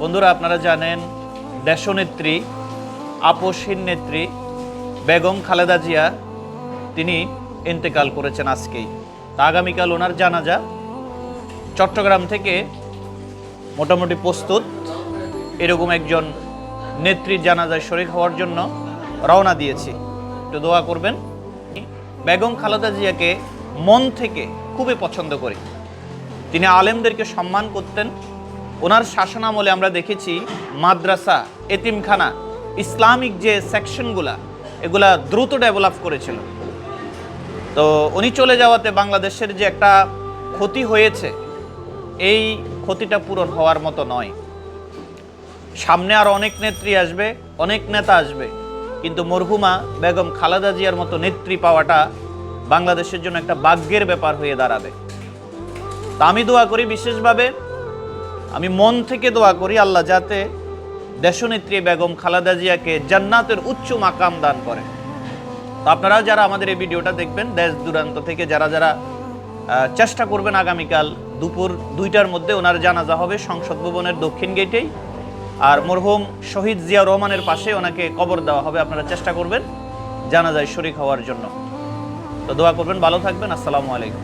বন্ধুরা, আপনারা জানেন দেশনেত্রী আপসহীন নেত্রী বেগম খালেদা জিয়া, তিনি ইন্তেকাল করেছেন আজকেই। তা আগামীকাল ওনার জানাজা চট্টগ্রাম থেকে মোটামুটি প্রস্তুত এরকম একজন নেত্রীর জানাজায় শরীক হওয়ার জন্য রওনা দিয়েছি। একটু দোয়া করবেন। বেগম খালেদা জিয়াকে মন থেকে খুবই পছন্দ করি। তিনি আলেমদেরকে সম্মান করতেন ওনার শাসনামলে আমরা দেখেছি মাদ্রাসা, এতিমখানা, ইসলামিক যে সেকশনগুলা, এগুলা দ্রুত ডেভেলপ করেছিল। তো উনি চলে যাওয়াতে বাংলাদেশের যে একটা ক্ষতি হয়েছে, এই ক্ষতিটা পূরণ হওয়ার মতো নয়। সামনে আর অনেক নেত্রী আসবে, অনেক নেতা আসবে, কিন্তু মরহুমা বেগম খালেদা জিয়ার মতো নেত্রী পাওয়াটা বাংলাদেশের জন্য একটা ভাগ্যের ব্যাপার হয়ে দাঁড়াবে। তা আমি দোয়া করি বিশেষভাবে আমি মন থেকে দোয়া করি আল্লাহ যাতে দেশনেত্রী বেগম খালাদা জিয়াকে জান্নাতের উচ্চ মাকাম দান করে। তো আপনারা যারা আমাদের এই ভিডিওটা দেখবেন, দেশ দূরান্ত থেকে যারা যারা চেষ্টা করবেন আগামীকাল দুপুর দুইটার মধ্যে ওনার জানাজা হবে সংসদ ভবনের দক্ষিণ গেটেই। আর মরহুম শহীদ জিয়া রহমানের পাশে ওনাকে কবর দেওয়া হবে, আপনারা চেষ্টা করবেন জানাজায় শরিক হওয়ার জন্য। তো দোয়া করবেন, ভালো থাকবেন, আসসালামু আলাইকুম।